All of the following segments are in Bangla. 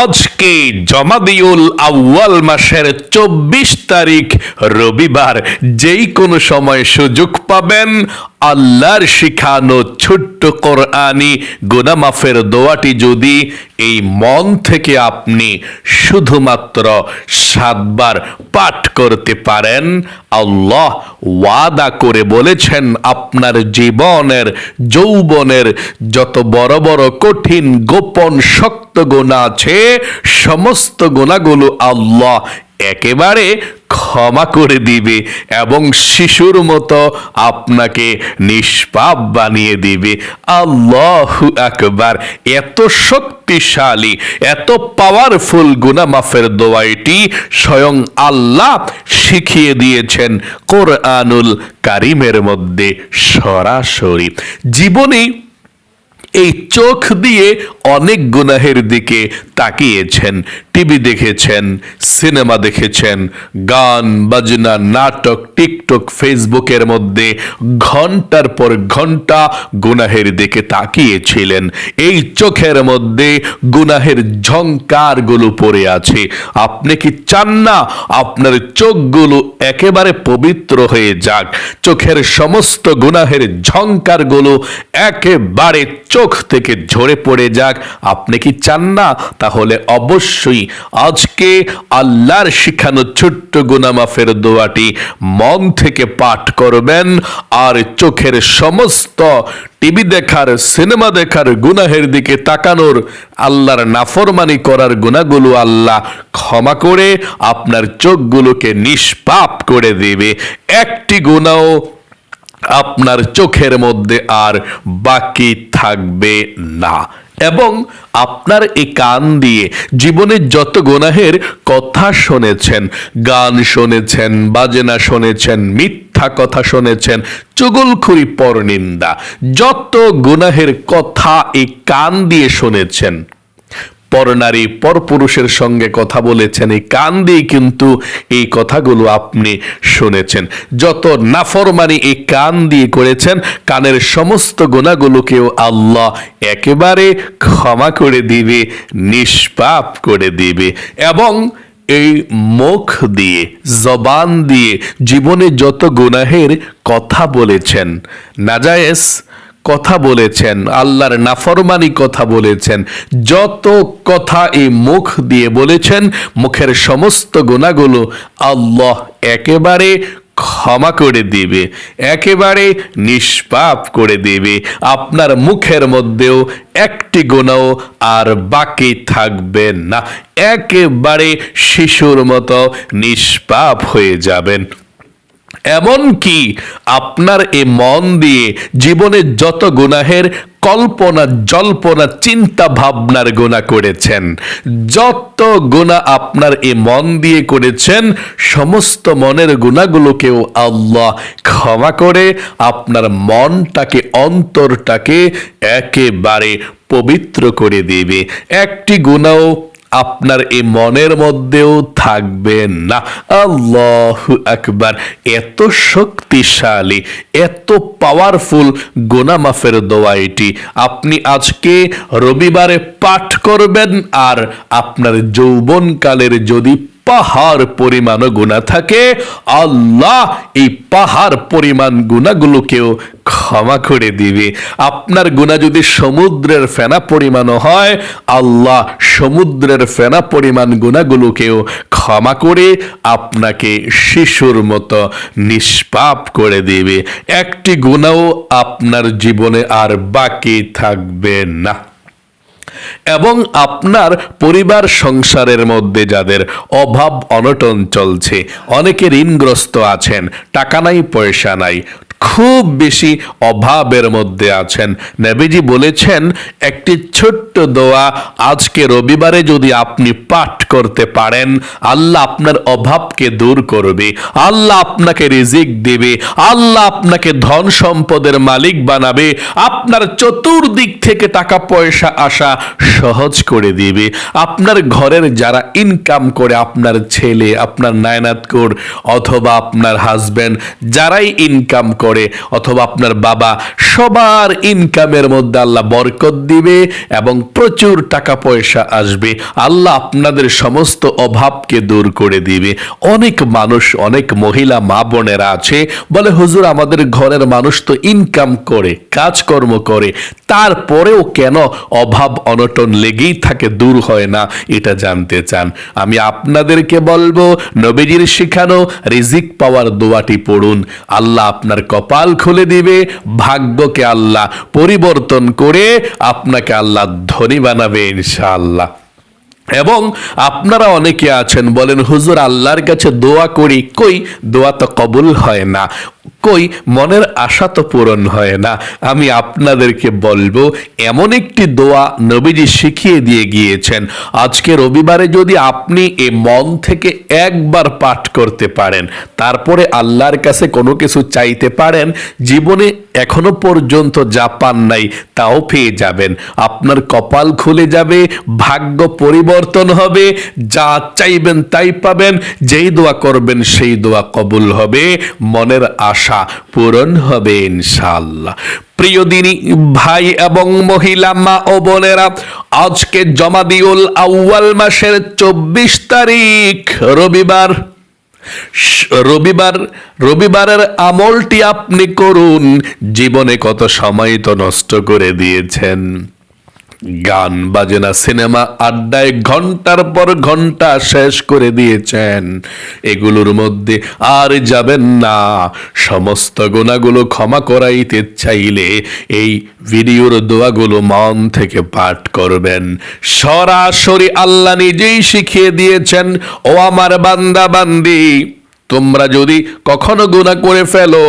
আজকে জমাদিউল আউয়াল মাসের চব্বিশ তারিখ রবিবার যেই কোনো সময় সুযোগ পাবেন আল্লাহর শিখানো ছোট্ট কোরআনি গুনামাফের দোয়াটি যদি এই মন থেকে আপনি শুধুমাত্র সাতবার পাঠ করতে পারেন, আল্লাহ ওয়াদা করে বলেছেন, আপনার জীবনের, যৌবনের যত বড় বড় কঠিন, গোপন, শক্ত গোনা আছে, সমস্ত গোনাগুলো আল্লাহ একেবারে ক্ষমা করে দিবে এবং শিশুর মতো আপনাকে নিষ্পাপ বানিয়ে দিবে। আল্লাহ আকবার। এত শক্তিশালী, এত পাওয়ারফুল গুনামাফের দোয়াইটি স্বয়ং আল্লাহ শিখিয়ে দিয়েছেন কোরআনুল কারিমের মধ্যে সরাসরি। জীবনী এই চোখ দিয়ে অনেক গুনাহের দিকে তাকিয়েছেন, টিভি দেখেছেন, সিনেমা দেখেছেন, গান, বাজনা, নাটক, টিকটক, ফেসবুকের মধ্যে ঘণ্টার পর ঘণ্টা গুনাহের দিকে তাকিয়েছিলেন। এই চোখের মধ্যে গুনাহের ঝংকারগুলো পড়ে আছে। আপনি কি চান না আপনার চোখগুলো একেবারে পবিত্র হয়ে যাক? চোখের সমস্ত গুনাহের ঝংকারগুলো একেবারে চোখ থেকে ঝরে পড়ে যাক। আপনি কি চান না তাহলে অবশ্যই আজকে আল্লাহর শিখানো ছোট্ট গুনামাফের দোয়াটি মন থেকে পাঠ করবেন আর চোখের সমস্ত টিভি দেখার, সিনেমা দেখার গুনাহের দিকে তাকানোর আল্লাহর নাফরমানি করার গুণাগুলো আল্লাহ ক্ষমা করে আপনার চোখগুলোকে নিষ্পাপ করে দেবে। একটি গুণাও আপনার চোখের মধ্যে আর বাকি থাকবে না। এবং আপনার এই কান দিয়ে জীবনের যত গোনাহের কথা শুনেছেন, গান শুনেছেন, বাজনা শুনেছেন, মিথ্যা কথা শুনেছেন, চুগলখুরি পরনিন্দা, যত গুনাহের কথা এই কান দিয়ে শুনেছেন পরনারী পরপুরুষের সঙ্গে কথা বলেছেন, এই কান দিয়ে কিন্তু এই কথাগুলো আপনি শুনেছেন। যত নাফরমানি এই কান দিয়ে করেছেন, কানের সমস্ত গুণাগুলোকেও আল্লাহ একেবারে ক্ষমা করে দিবে, নিষ্পাপ করে দিবে এবং এই মুখ দিয়ে, জবান দিয়ে, জীবনে যত গুনাহের কথা বলেছেন, নাজায়েজ কথা বলেছেন, আল্লাহর নাফরমানি কথা বলেছেন, যত কথা এই মুখ দিয়ে বলেছেন, মুখের সমস্ত গুণাগুলো আল্লাহ একেবারে ক্ষমা করে দিবে, একেবারে নিষ্পাপ করে দিবে। আপনার মুখের মধ্যেও একটি গুণাও আর বাকি থাকবে না, একেবারে শিশুর মতো নিষ্পাপ হয়ে যাবেন। এমনকি আপনার এ মন দিয়ে জীবনের যত গুনাহের কল্পনা, জল্পনা চিন্তা ভাবনার গুণা করেছেন, যত গুণা আপনার এ মন দিয়ে করেছেন, সমস্ত মনের গুণাগুলোকেও আল্লাহ ক্ষমা করে আপনার মনটাকে, অন্তরটাকে একেবারে পবিত্র করে দেবে। একটি গুণাও আপনার এই মনের মধ্যেও থাকবে না। আল্লাহ আকবার। এত শক্তিশালী, এত পাওয়ারফুল গোনামাফের দোয়া এটি। আপনি আজকে রবিবারে পাঠ করবেন আর আপনার যৌবনকালের যদি পাহাড় পরিমাণ গুণা থাকে, আল্লাহ এই পাহাড় পরিমাণ গুণাগুলোকেও ক্ষমা করে দিবে। আপনার গুণা যদি সমুদ্রের ফেনা পরিমাণও হয়, আল্লাহ সমুদ্রের ফেনা পরিমাণ গুণাগুলোকেও ক্ষমা করে আপনাকে শিশুর মতো নিষ্পাপ করে দিবে। একটি গুণাও আপনার জীবনে আর বাকি থাকবে না। এবং আপনার পরিবার সংসারের মধ্যে যাদের অভাব অনটন চলছে, অনেকে ঋণগ্রস্ত আছেন, টাকা নাই, পয়সা নাই। খুব বেশি অভাবের মধ্যে আছেন। নবীজি বলেছেন, একটি ছোট্ট দোয়া আজকে রবিবারে যদি আপনি পাঠ করতে পারেন, আল্লাহ আপনার অভাবকে দূর করবে, আল্লাহ আপনাকে রিজিক দেবে, আল্লাহ আপনাকে ধন সম্পদের মালিক বানাবে, আপনার চতুর্দিক থেকে টাকা পয়সা আসা সহজ করে দিবে। আপনার ঘরের যারা ইনকাম করে, আপনার ছেলে, আপনার নায়নাতকুর অথবা আপনার হাজবেন্ড যারাই ইনকাম করে অথবা আপনার বাবা সবার ইনকামের মধ্যে আল্লাহ বরকত দিবে এবং প্রচুর টাকা পয়সা আসবে। আল্লাহ আপনাদের সমস্ত অভাবকে দূর করে দিবে। অনেক মানুষ, অনেক মহিলা, মা বোনেরা আছে, বলে, হুজুর, আমাদের ঘরের মানুষ তো ইনকাম করে, কাজকর্ম করে। তারপরেও কেন অভাব, অনটন লেগেই থাকে, দূর হয় না? এটা জানতে চান। আমি আপনাদেরকে বলব, নবীজির শিখানো রিজিক পাওয়ার দোয়াটি পড়ুন। আল্লাহ আপনার কপাল খুলে দিবে, ভাগ্যকে আল্লাহ পরিবর্তন করে আপনাকে আল্লাহ ধনী বানাবে ইনশাআল্লাহ। এবং আপনারা অনেকে আছেন বলেন, হুজুর, আল্লাহর কাছে দোয়া করি, কই? দোয়া তো কবুল হয় না। কই, মনের আশা তো পূরণ হয় না। আমি আপনাদেরকে বলব, এমন একটি দোয়া নবীজি শিখিয়ে দিয়ে গিয়েছেন। আজকে রবিবারে যদি আপনি এ মন থেকে একবার পাঠ করতে পারেন, তারপরে আল্লাহর কাছে কোনো কিছু চাইতে পারেন, জীবনে এখনও পর্যন্ত যা পান নাই তাও পেয়ে যাবেন। আপনার কপাল খুলে যাবে, ভাগ্য পরিবর্তন হবে, যা চাইবেন তাই পাবেন, যেই দোয়া করবেন সেই দোয়া কবুল হবে। মনের আশা পূরণ হবে ইনশাআল্লাহ। প্রিয় দিনী, ভাই এবং মহিলা, মা ও বোনেরা, আজকে জমাদিউল আউয়াল মাসের চব্বিশ তারিখ, রবিবার। রবিবার, রবিবারের আমলটি আপনি করুন। জীবনে কত সময় তো নষ্ট করে দিয়েছেন। গান বাজনা, সিনেমা আড্ডায় ঘণ্টার পর ঘণ্টা শেষ করে দিয়েছেন। এগুলোর মধ্যে আর যাবেন না। সমস্ত গুণাগুলো ক্ষমা করাইতে চাইলে এই ভিডিওর দোয়াগুলো মন থেকে পাঠ করবেন। সরাসরি আল্লাহ নিজেই শিখিয়ে দিয়েছেন, ও আমার বান্দা বান্দি। তোমরা যদি কখনো গুণা করে ফেলো,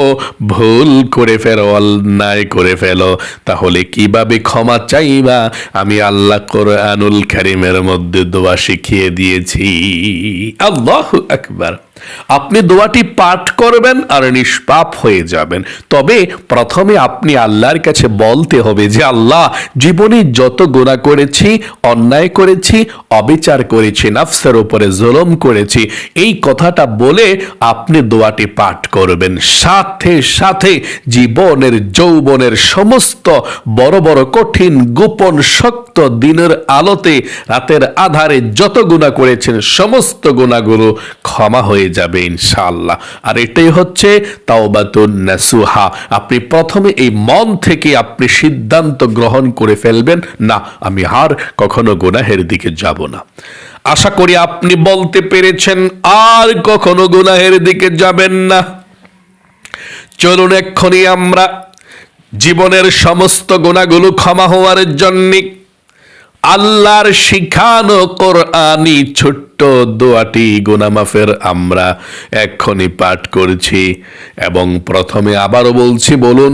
ভুল করে ফেলো, অন্যায় করে ফেলো, তাহলে কীভাবে ক্ষমা চাইবা? আমি আল্লাহ কোরআনুল কারিমের মধ্যে দোয়া শিখিয়ে দিয়েছি। আল্লাহ আকবার। আপনি দোয়াটি পাঠ করবেন আর নিষ্পাপ হয়ে যাবেন। তবে প্রথমে আপনি আল্লাহর কাছে বলতে হবে যে, আল্লাহ, জীবনে যত গোনা করেছি, অন্যায় করেছি, অবিচার করেছি, নাফসের উপরে জুলম করেছি, এই কথাটা বলে আপনি দোয়াটি পাঠ করবেন। সাথে সাথে জীবনের, যৌবনের সমস্ত বড় বড়, কঠিন, গোপন, শক্ত দিনের আলোতে রাতের আধারে যত গুণা করেছেন, সমস্ত গুণাগুলো ক্ষমা হয়ে যাবে ইনশাআল্লাহ। আর এটাই হচ্ছে তাওবাতুন নাসুহা। আপনি প্রথমে এই মন থেকে আপনি সিদ্ধান্ত গ্রহণ করে ফেলবেন, না, আমি আর কখনো গুনাহের দিকে যাব না। আশা করি আপনি বলতে পেরেছেন, আর কখনো গুনাহের দিকে যাবেন না। চলুন এক্ষুনি আমরা জীবনের সমস্ত গুণাগুলো ক্ষমা হওয়ার জন্যে আল্লাহর শিখানো কোরআনি ছোট্ট দোয়াটি গোনামাফের আমরা এক্ষণি পাঠ করছি এবং প্রথমে আবারও বলছি, বলুন,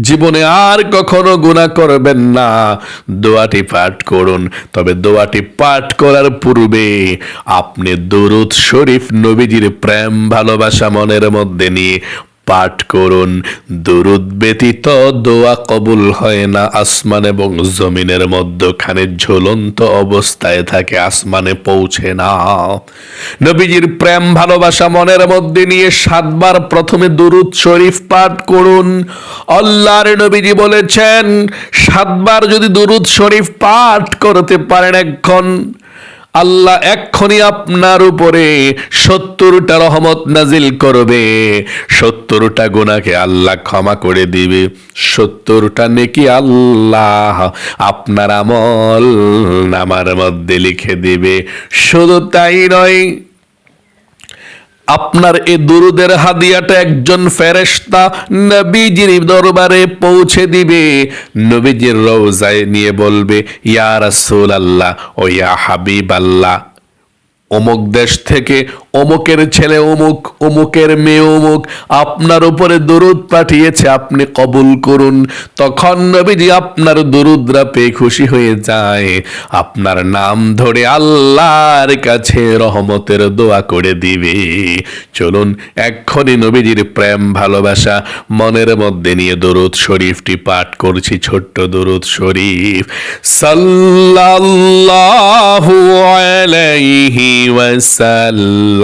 জীবনে আর কখনো গুণা করবেন না। দোয়াটি পাঠ করুন। তবে দোয়াটি পাঠ করার পূর্বে আপনি দরুদ শরীফ নবীজির প্রেম ভালোবাসা মনের মধ্যে নিয়ে পাঠ করুন। দুরুদ ব্যতীত দোয়া কবুল হয় না। আসমান এবং জমিনের মধ্যখানে ঝুলন্ত অবস্থায় থাকে, আসমানে পৌঁছে না। নবীজির প্রেম, ভালোবাসা মনের মধ্যে নিয়ে সাতবার প্রথমে দুরুদ শরীফ পাঠ করুন। আল্লাহর নবীজি বলেছেন, সাতবার যদি দুরুদ শরীফ পাঠ করতে পারেন এখন আল্লাহ এক্ষুনি আপনার উপরে সত্তরটা রহমত নাজিল করবে। সত্তরটা গোনাকে আল্লাহ ক্ষমা করে দিবে। সত্তরটা নেকি আল্লাহ আপনার আমল নামার মধ্যে লিখে দিবে। শুধু তাই নয় আপনার এ দুরুদের হাদিয়াটা একজন ফেরেস্তা নবীজির দরবারে পৌঁছে দিবে। নবীজির রওজায় নিয়ে বলবে ইয়ার রাসূল আল্লাহ ও ইয়া হাবিব আল্লাহ অমুক দেশ থেকে অমুকের ছেলে অমুক, অমুকের মেয়ে অমুক, আপনার উপরে দরুদ পাঠিয়েছে, আপনি কবুল করুন। তখন নবীজি আপনার দরুদরা পেয়ে খুশি হয়ে যায়। আপনার নাম ধরে আল্লাহর কাছে রহমতের দোয়া করে দিবে। চলুন, এক্ষুনি নবীজির প্রেম, ভালোবাসা, মনের মধ্যে নিয়ে দরুদ শরীফটি পাঠ করছি, ছোট্ট দরুদ শরীফ। সাল্লাল্লাহু আলাইহি ওয়াসাল্লাম।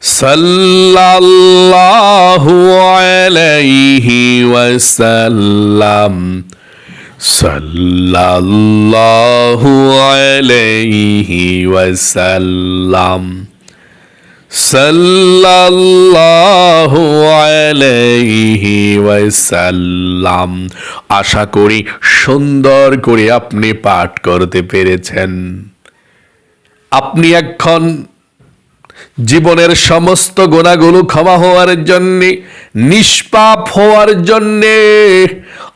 সাল্লাল্লাহু আলাইহি ওয়াসাল্লাম। সাল্লাল্লাহু আলাইহি ওয়াসাল্লাম। সাল্লাল্লাহু আলাইহি ওয়াসাল্লাম। আশা করি সুন্দর করে আপনি পাঠ করতে পেরেছেন। আপনি এখন জীবনের সমস্ত গোনাগুলো ক্ষমা হওয়ার জন্যে নিষ্পাপ হওয়ার জন্যে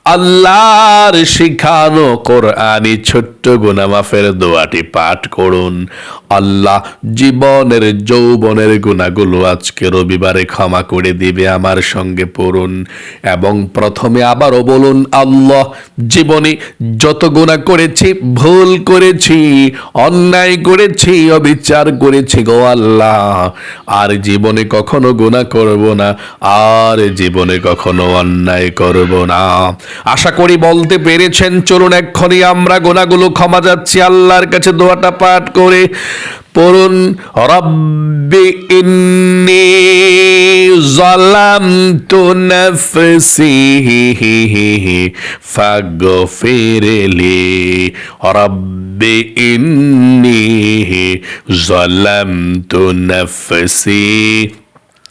আল্লাহর শিখানো কোরআনি ছোট্ট গুনামাফের দোয়াটি পাঠ করুন। আল্লাহ জীবনের, যৌবনের গুণাগুলো আজকে রবিবারে ক্ষমা করে দিবে আমার সঙ্গে পড়ুন। এবং প্রথমে আবারও বলুন, আল্লাহ জীবনে যত গুণা করেছি, ভুল করেছি, অন্যায় করেছি, অবিচার করেছি গো আল্লাহ। আর জীবনে কখনো গুণা করব না, আর জীবনে কখনো অন্যায় করব না। আশা করি বলতে পেরেছেন। চলুন এক্ষুনি আমরা গোনাগুলো ক্ষমা যাচ্ছি আল্লাহর কাছে দোয়াটা পাঠ করে পড়ুন। রব্বি ইন্নি জালামতু নাফসি ফাগফিরলি রব্বি ইন্নি জালামতু নাফসি।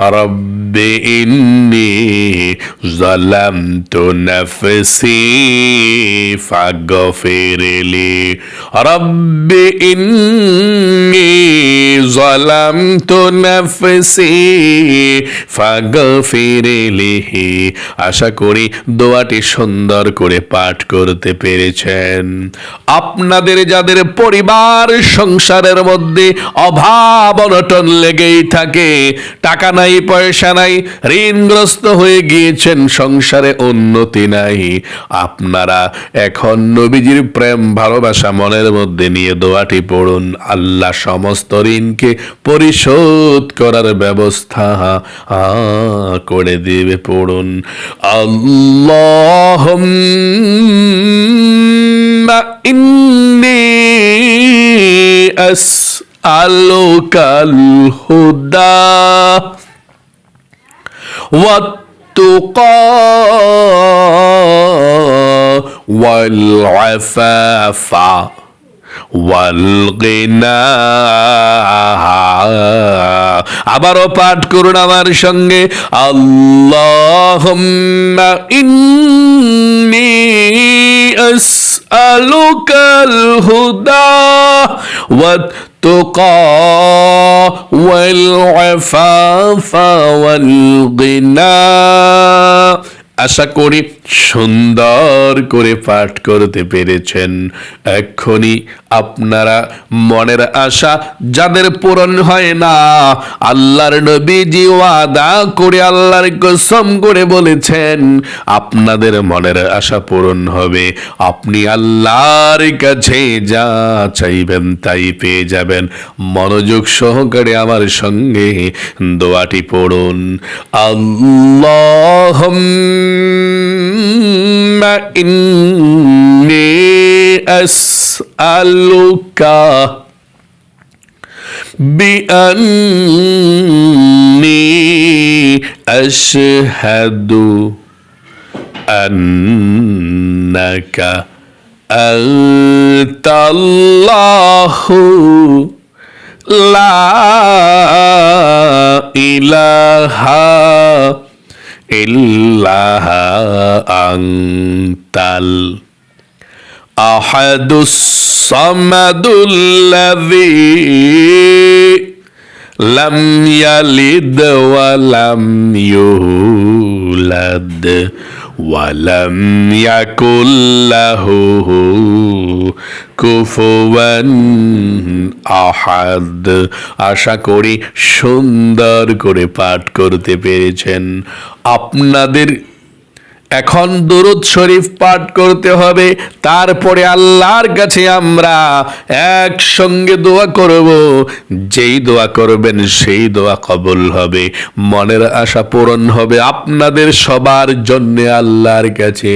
رب إني ظلمت نفسي فاغفر لي رب إني ظلمت نفسي فاغفر لي আশা করি দোয়াটি সুন্দর করে পাঠ করতে পেরেছেন আপনাদের যাদের পরিবার সংসারের মধ্যে অভাব অনটন লেগেই থাকে টাকা নাই পয়সা নাই ঋণগ্রস্ত হয়ে গিয়েছেন সংসারে উন্নতি নাই আপনারা এখন নবীজির প্রেম ভালোবাসা মনের মধ্যে নিয়ে দোয়াটি পড়ুন আল্লাহ সমস্ত ঋণকে পরিশোধ করার ব্যবস্থা আ, করে দেবে পড়ুন আল্লাহ إني أسألك الهدى والتقى والعفاف والغنى আবারও পাঠ করুন আমার সঙ্গে আল্লাহুম্মা ইন্নি আসআলুকাল হুদা والتقى والعفاف والغنى আশা করি সুন্দর করে পাঠ করতে পেরেছেন। এক্ষুনি আপনারা মনের আশা যাদের পূরণ হয় না, আল্লাহর নবীজি ওয়াদা করে আল্লাহর কসম করে বলেছেন, আপনাদের মনের আশা পূরণ হবে। আপনি আল্লাহর কাছে যা চাইবেন তাই পেয়ে যাবেন। মনোযোগ সহকারে আমার সঙ্গে দোয়াটি পড়ুন। আল্লাহ ثم إني أسألك بأني أشهد أنك أنت الله لا إله إلا أنت الأحد الصمد الذي لم يلد ولم يولد ওয়ালাম ইয়াকুল্লাহু কুফুয়ান আহাদ আশা করি সুন্দর করে পাঠ করতে পেরেছেন। আপনাদের এখন দরুদ শরীফ পাঠ করতে হবে, তারপরে আল্লাহর কাছে আমরা একসঙ্গে দোয়া করব। যেই দোয়া করবেন সেই দোয়া কবুল হবে, মনের আশা পূরণ হবে, আপনাদের সবার জন্য আল্লাহর কাছে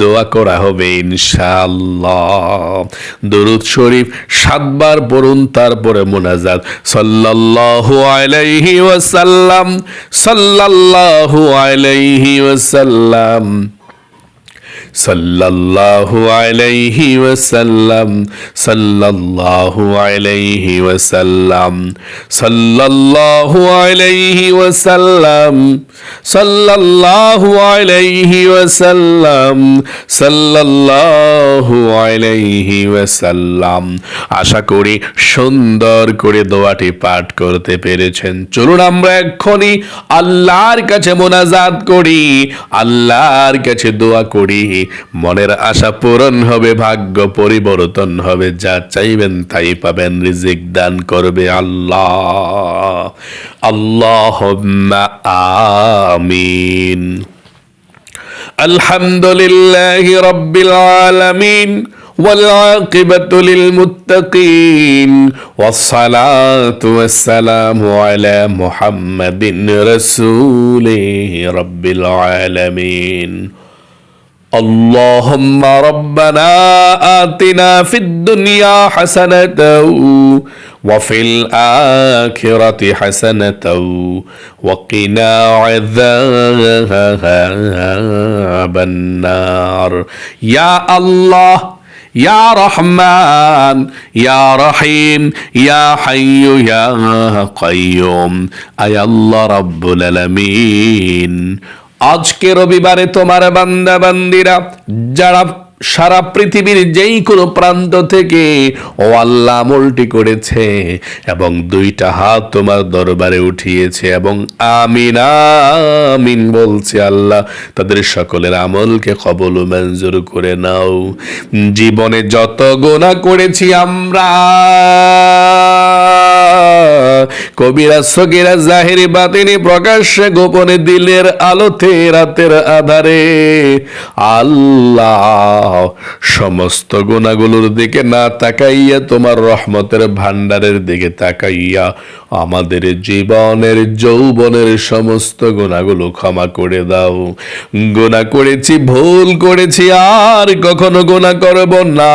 দোয়া করা হবে ইনশাআল্লাহ। দরুদ শরীফ সাতবার পড়ুন, তারপরে মোনাজাত। সাল্লাল্লাহু আলাইহি ওয়াসাল্লাম, সাল্লাল্লাহু আলাইহি ওয়াসাল্লাম। সাল্লাল্লাহু আলাইহি ওয়াসাল্লাম, সাল্লাল্লাহু আলাইহি ওয়াসাল্লাম, সাল্লাল্লাহু আলাইহি ওয়াসাল্লাম, সাল্লাল্লাহু আলাইহি ওয়াসাল্লাম, সাল্লাল্লাহু আলাইহি ওয়াসাল্লাম। আশা করি সুন্দর করে দোয়াটি পাঠ করতে পেরেছেন। চলুন আমরা এক্ষুনি আল্লাহর কাছে মোনাজাত করি, আল্লাহর কাছে দোয়া করি। মনের আশা পূরণ হবে ভাগ্য পরিবর্তন হবে যা চাইবেন তাই পাবেন রিজিক দান করবে আল্লাহ আল্লাহ আমিন الحمد لله رب العالمين والعاقبة للمتقين والصلاة والسلام على محمد رسوله رب العالمين اللهم ربنا آتنا في الدنيا حسنة وفي الآخرة حسنة وقنا عذاب النار. يا الله يا رحمن يا رحيم يا حي يا قيوم. أي الله رب العالمين. আজকে রবিবারে তোমার বান্দা বান্দিরা যারা সারা পৃথিবীর যেই কোনো প্রান্ত থেকে ও আল্লাহ আমলটি করেছে এবং দুইটা হাত তোমার দরবারে উঠিয়েছে এবং আমিন আমিন বলছে আল্লাহ, তাদের সকলের আমলকে কবল মঞ্জুর করে নাও। জীবনে যত গোনা করেছি আমরা কবিরা সগিরা জাহিরি বাতিনি প্রকাশ্যে গোপনে দিলের আলোতে রাতের আধারে। আল্লাহ, সমস্ত গুণাগুলোর দিকে না তাকাইয়া তোমার রহমতের ভান্ডারের দিকে তাকাইয়া আমাদের জীবনের, যৌবনের সমস্ত গুণাগুলো ক্ষমা করে দাও। গুণা করেছি, ভুল করেছি, আর কখনো গুণা করব না।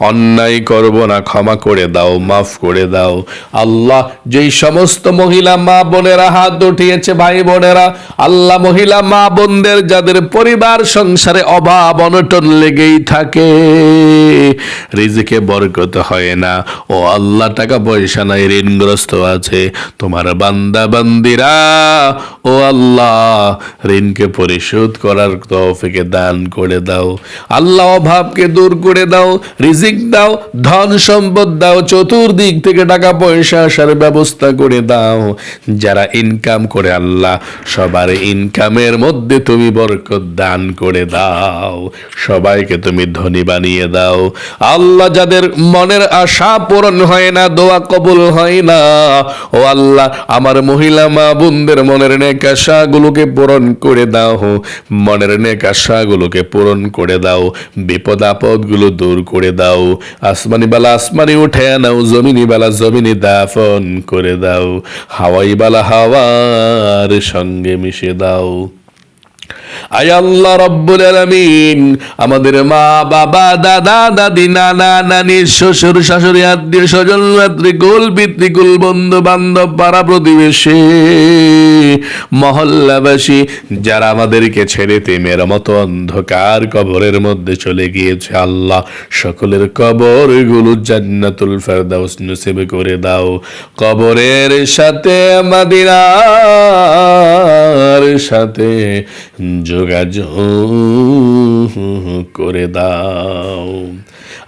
অন্যায় করব না, ক্ষমা করে দাও, মাফ করে দাও। আল্লাহ যেই সমস্ত মহিলা মা বোনেরা হাত উঠিয়েছে ভাই বোনেরা, আল্লাহ মহিলা মা বোনদের যাদের পরিবার সংসারে অভাব অনটন লেগেই থাকে, রিজিকে বরকত হয় না। ও আল্লাহ টাকা পয়সা নাই, ঋণগ্রস্ত আছে। তোমার বান্দা বান্দিরা, ও আল্লাহ, ঋণকে পরিশোধ করার তৌফিকে দান করে দাও। আল্লাহ অভাবকে দূর করে দাও, রিজিক দাও, ধন সম্পদ দাও, চতুর্দিক থেকে টাকা পয়সা আসার ব্যবস্থা করে দাও। যারা ইনকাম করে আল্লাহ, সবার ইনকামের মধ্যে তুমি বরকত দান করে দাও। সবাইকে তুমি ধনী বানিয়ে দাও। আল্লাহ যাদের মনের আশা পূরণ হয় না, দোয়া কবুল হয় না, ও আল্লাহ, আমার মহিলা মা বোনদের মনের নেক আশাগুলোকে পূরণ করে দাও। মনের নেক আশাগুলোকে পূরণ করে দাও। বিপদ আপদগুলো দূর করে দাও। আসমানি বালা আসমানি উঠে নাও, জমিনি বালা জমিনি দাফন করে দাও। হাওয়াই বালা হাওয়ার সঙ্গে মিশে দাও। আয় আল্লাহ রব্বুল আলামিন। আমাদের মা, বাবা, দাদা, দাদি, নানা, নানি, শ্বশুর, শাশুড়ি, আত্মীয় স্বজন বন্ধু বান্ধব পাড়া প্রতিবেশী, মহল্লাবাসী, যারা আমাদেরকে ছেড়ে তেমের মতো অন্ধকার কবরের মধ্যে চলে গিয়েছে, আল্লাহ সকলের কবরগুলো জান্নাতুল ফেরদাউস নসিব করে দাও। কবরের সাথে, মাদিনার সাথে যোগাযোগ করে দাও।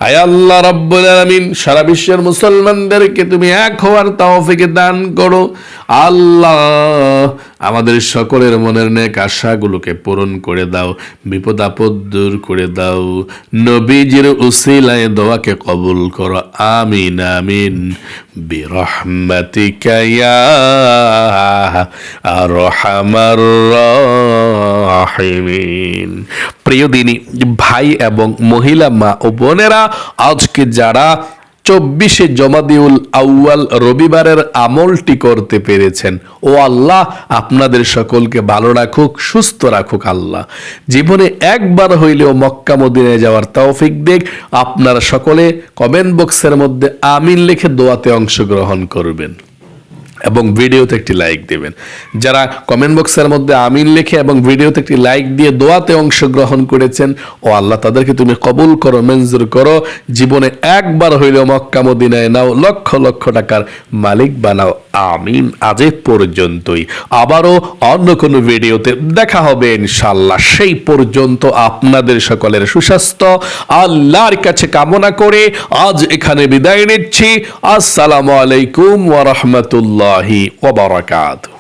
আয় আল্লাহ রব্বুল আলামিন, সারা বিশ্বের মুসলমানদেরকে তুমি এক হওয়ার তৌফিক দান করো। আল্লাহ, আমাদের সকলের মনের নেক আশাগুলোকে পূরণ করে দাও, বিপদ আপদ দূর করে দাও। নবীজির উসিলায় দোয়াকে কবুল করো। আমিন আমিন। বিরহমাতিকা ইয়া আরহামার রাহিমিন। প্রিয় দিনী, ভাই এবং মহিলা, মা ও বোনেরা আজকে যারা চব্বিশে জমাদিউল আউয়াল রবিবারের আমলটি করতে পেরেছেন, ও আল্লাহ আপনাদের সকলকে ভালো রাখুক, সুস্থ রাখুক আল্লাহ। জীবনে একবার হইলেও মক্কা মদিনায় যাওয়ার তৌফিক দেখ আপনারা সকলে কমেন্ট বক্সের মধ্যে আমিন লিখে দোয়াতে অংশগ্রহণ করবেন। এবং ভিডিওতে একটি লাইক দেবেন। যারা কমেন্ট বক্সের মধ্যে আমিন লিখে এবং ভিডিওতে একটি লাইক দিয়ে দোয়াতে অংশগ্রহণ করেছেন, ও আল্লাহ তাদেরকে তুমি কবুল করো, মঞ্জুর করো, জীবনে একবার হইলেও মক্কা, মদিনায় নাও, লক্ষ লক্ষ টাকার মালিক বানাও। আমিন আজ পর্যন্তই। আবারও অন্য কোনো ভিডিওতে দেখা হবে ইনশাল্লাহ সেই পর্যন্ত আপনাদের সকলের সুস্বাস্থ্য, আল্লাহর কাছে কামনা করে আজ এখানে বিদায় নিচ্ছি। আসসালামু আলাইকুম ওয়া রাহমাতুল্লাহি। ওয়া বারাকাতুহু